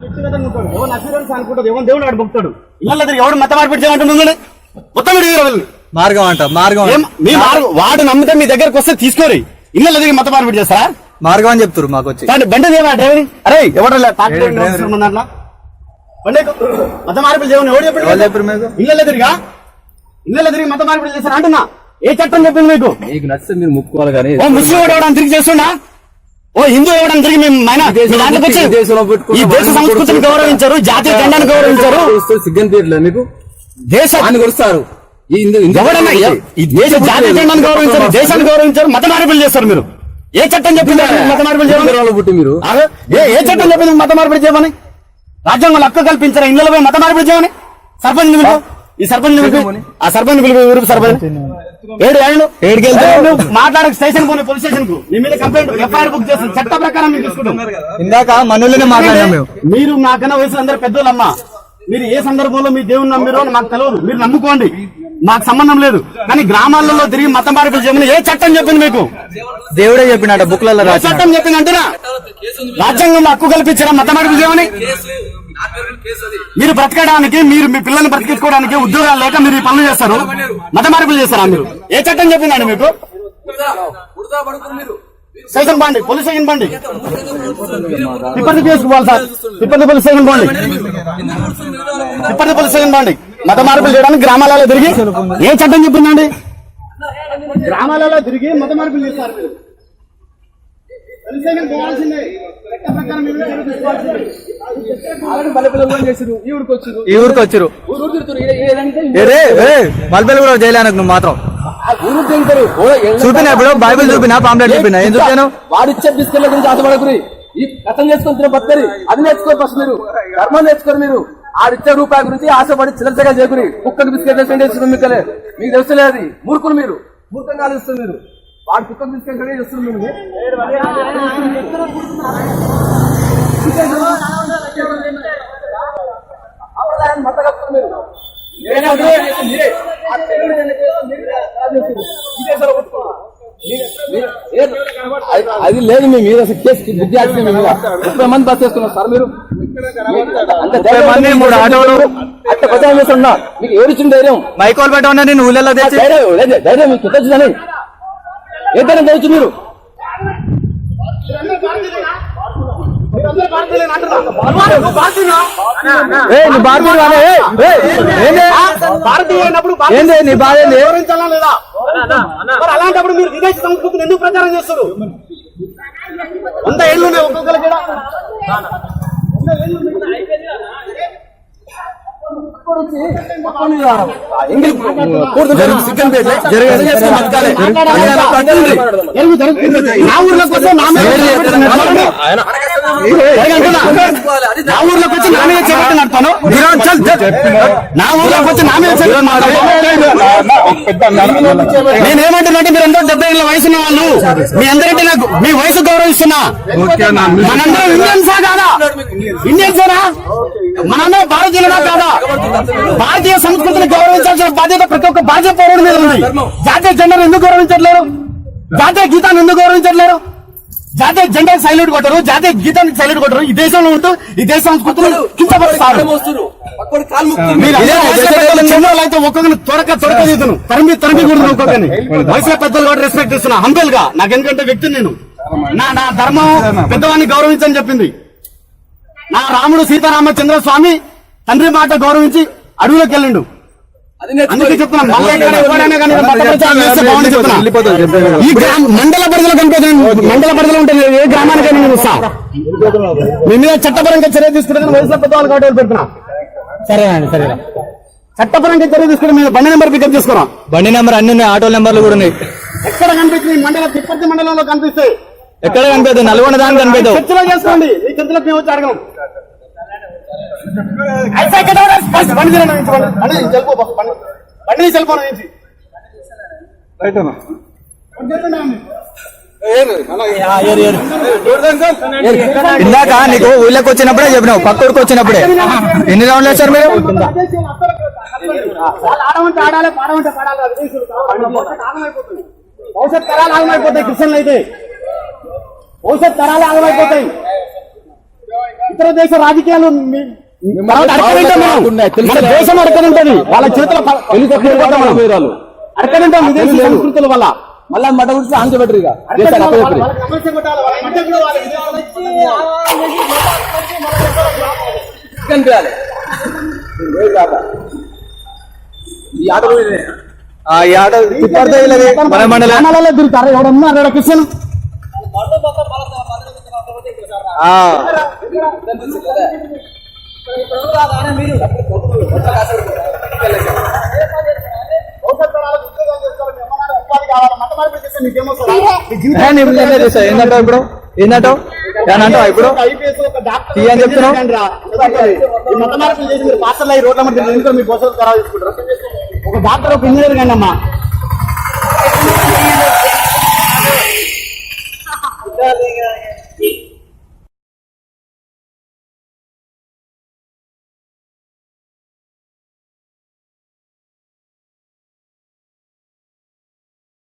వ్యక్తిగతంగా ఉంటాడు. ఎవరు అసూరెన్స్ అనుకుంటాడు ఎవరు దేవుడు ఇళ్ళ తిరిగి ఎవడు మత మార్పిడి మొత్తం వీడు వీళ్ళు. మార్గం అంట మార్గం ఏం మీ మార్గం వాడు నమ్మితే మీ దగ్గరకు వస్తే తీసుకోరి. ఇళ్ళ తిరిగి మత మార్పిడి చేస్తారా? మార్గం అని చెప్తారు మాకు వచ్చి. బండి దేవా డ్రైవర్? అరే ఎవరు ఏడు డ్రైవర్. బండి ఎక్కు. మత మార్పిడి చేయమని ఎవడు ఎవరు చెప్పాడు చెప్పారు మీకు? ఇళ్ళ తిరిగా? ఇళ్ళ తిరిగి మత మార్పిడి చేస్తారా? అంటున్నా. ఏ చట్టం చెప్పింది మీకు? మీకు నచ్చితే మీరు ముక్కుకోవాలి కానీ ఓ ముస్లిం వాడు తిరిగి చేస్తుండా? ఓ హిందూ తిరిగి మేము ఆయన మీ దాంట్లోకి వచ్చి ఈ దేశ సంస్కృతిని గౌరవించరు జాతీయ జెండాను గౌరవించరు. సిగ్గని తీయట్లేదు మీకు దేశ అని కొలుస్తారు ఈ హిందూ- హిందూ- ఎవడన్నా ఈ దేశ జాతీయ జెండాను గౌరవించరు దేశాన్ని గౌరవించరు మత మార్పిడి చేస్తారు మీరు. ఏ చట్టం చెప్పింది మత మార్పిడి హిందూ చేయమని పుట్టి మీరు. ఏ ఏ చట్టం చెప్పింది మత మార్పిడి చేయమని? రాజ్యాంగంలో హక్కు కల్పించారా? ఇళ్ళలో పోయి మత మార్పిడి చేయమని? సర్పంచ్ ఈ సర్పంచ్ ఆ సర్పంచ్ పిలుపు ఊరు సర్పంచ్ ఏడు ఏళ్ళు? ఏడుకెళ్తే మాట్లాడక స్టేషన్ పోనీ పోలీస్ స్టేషన్కు మీ మీద కంప్లైంట్ ఎఫ్ఐఆర్ బుక్ చేస్తాం చట్ట ప్రకారం మేము తీసుకుంటాం ఇందాక మనోళ్ళనే మాట్లాడినాం మేము. మీరు నాకన్నా వయసు అందరు పెద్దోళ్ళమ్మా. మీరు ఏ సందర్భంలో మీ దేవుని నమ్మిరో అని మాకు తెలియదు మీరు నమ్ముకోండి. మాకు సంబంధం లేదు. కానీ గ్రామాలలో తిరిగి మతం మార్పిడి చేయమని ఏ చట్టం చెప్పింది మీకు? దేవుడే చెప్పినట బుక్లలో చట్టం చెప్పింది అంటున్నా రాజ్యాంగంలో హక్కు కల్పించడం మతం మార్పిడి చేయమని? మీరు బ్రతకడానికి మీరు మీ పిల్లల్ని బ్రతికించుకోవడానికి ఉద్యోగాలు లేక మీరు ఈ పనులు చేస్తారు. మత మార్పులు చేస్తారా మీరు? ఏ చట్టం చెప్పిందండి మీకు? స్టేషన్ బాండి పోలీస్ స్టేషన్ బాండి. తిప్పటి చేసుకోవాలి సార్. తిప్పటి పోలీస్ స్టేషన్ బాండి. తిప్పటి పోలీస్ స్టేషన్ బాండి. మత మార్పులు చేయడానికి గ్రామాలలో తిరిగి ఏ చట్టం చెప్పిందండి? గ్రామాలలో తిరిగి మత మార్పులు చేస్తారు మీరు. పోవాల్సిందే. ఈ ఊరికి వచ్చారు మల్పల్లి కూడా చేయలేను నువ్వు మాత్రం. చూపినా ఇప్పుడు బైబిల్ చూపినా పాంప్లెట్ చూపినా ఏం చూపాను వాడిచ్చే బిస్కెట్ల గురించి ఆశపడకురి. ఈ కథం చేసుకొని తిన బతకరి అది నేర్చుకోరు ఫస్ట్ మీరు. ధర్మం నేర్చుకోరు మీరు. ఆడిచ్చే రూపాయి గురించి ఆశపడి చిల్లరగా చేయకురి కుక్కకి బిస్కెట్ చేస్తున్నారు మీకు మీకు తెలుసలేదు అది. మూర్ఖులు మీరు. మూర్ఖంగా ఆలోచిస్తారు మీరు. వాడు కుక్కకి బిస్కెట్ చేస్తున్నారు అది- లేదు మీ మీద అసలు కేసు బుద్ధి మీద. ముప్పై మంది బస్ చేస్తున్నారు సార్ మీరు. అట్ట చేస్తున్నా మీకు ఏడిచిన ధైర్యం. మైకోల్ పెట్టా నేను ఊళ్ళలో ధైర్యం ధైర్యం మీకు ఎత్తొచ్చుదని ఏ ధైర్యం తెచ్చు మీరు. ఏ నీ భారతీయుడు ఏంది? నీ బాధ ఏంది? అలాంటప్పుడు మీరు విదేశీ సంస్కృతిని ఎందుకు ప్రచారం చేస్తారు వంద ఏళ్ళు ఉన్నాయి ఒక్కొక్కరికి ఈడ. జరుగు, జరుగు. నా ఊర్లోకి వస్తే నా నా ఊర్లోకి వచ్చి నా మీద చేపెట్టి నడపాను నా ఊర్లోకి వచ్చి నా మీద చేపెట్టి నేనేమంటున్నాంటే మీరు అందరూ డెబ్బై ఏళ్ళ వయసు వాళ్ళు మీ అందరికీ నాకు మీ వయసు గౌరవిస్తున్నా మనందరం ఇండియన్సా కాదా ఇండియన్సేనా మనందరం భారతీయులనా కాదా భారతీయ సంస్కృతిని గౌరవించాల్సిన బాధ్యత ప్రతి ఒక్క భారతీయ పౌరుడి మీద ఉంది జాతీయ జెండాను ఎందుకు గౌరవించట్లేరు జాతీయ గీతాన్ని ఎందుకు గౌరవించట్లేరు జాతీయ జెండా సైల్యూట్ కొట్టరు జాతీయ గీతానికి సైల్యూట్ కొట్టరు. ఈ దేశంలో ఉంటూ ఈ దేశ సంస్కృతిని కించపరుస్తారు. చిన్నోళ్ళు అయితే ఒక్కొక్కరిని త్వరక త్వరక తీతును తరిమి తరిమి కూడా ఒక్కొక్కరిని. వయసులో పెద్దలు కూడా రెస్పెక్ట్ ఇస్తున్నా. హంబల్గా. నాకు ఎందుకంటే వ్యక్తిని నేను. నా నా ధర్మం పెద్దవాడిని గౌరవించని చెప్పింది. నా రాముడు సీతారామచంద్ర స్వామి తండ్రి మాట గౌరవించి అడవిలోకి వెళ్ళిండు. అందుకే చెప్తున్నా ఈ గ్రామ మండల పరిధిలో కనిపిస్తుంది మండల పరిధిలో ఉంటుంది ఏ గ్రామానికైనా నేను వస్తా. మీ మీద చట్టపరంగా చర్య తీసుకుంటే వయసులో పెద్దవాళ్ళు కాబట్టి పెడుతున్నా? సరేనండి సరే. చట్టపరంగా చర్య తీసుకుంటే మీరు బండి నెంబర్ పికప్ చేసుకున్నాం బండి నెంబర్ అన్ని ఉన్నాయి ఆటో నెంబర్లు కూడా ఉన్నాయి. ఎక్కడ కనిపిస్తుంది? ఈ మండల తిప్పర్తి మండలంలో కనిపిస్తాయి ఎక్కడ కనిపిస్తుంది? నల్గొండ దానికి కనిపిద్దాం. చర్చలో చేసుకోండి. మీ చర్చలకు మేము వచ్చి అడగం అయితే ఎక్కడ కూడా ఫస్ట్ బండి బండి. ఇందాక నీకు ఊళ్ళోకి వచ్చినప్పుడే చెప్పినావు పక్క ఊరికి వచ్చినప్పుడే. ఎన్ని రౌండ్లు వేస్తారు మీరు? వాళ్ళు ఆడమంటే ఆడాలి పాడమంటే పాడాలి అది తెలుసు. భవిష్యత్ తరాలు ఆగమైపోతాయి క్రిస్టియన్లు అయితే. భవిష్యత్ తరాలు ఆగమైపోతాయి. ఇతర దేశ రాజకీయాలు? దేశం అడగనింటది వాళ్ళ చేతుల. అడగనింటాం విదేశీ. సంస్కృతుల వల్ల మళ్ళా మట గురించి ఆంక్ష పెట్టరు. ఈ ఆట ఈ ఆట మన తిరుగుతారు? ఎవడన్నా? అక్కడ క్రిస్టియన్ ఏంటంటావు ఇప్పుడు ఏంటంటావు ఏనంటావు ఇప్పుడు? తీయని చెప్తున్నావు? ఒక డాక్టర్ ఒక ఇంజనీర్ కండి అమ్మా Yeah.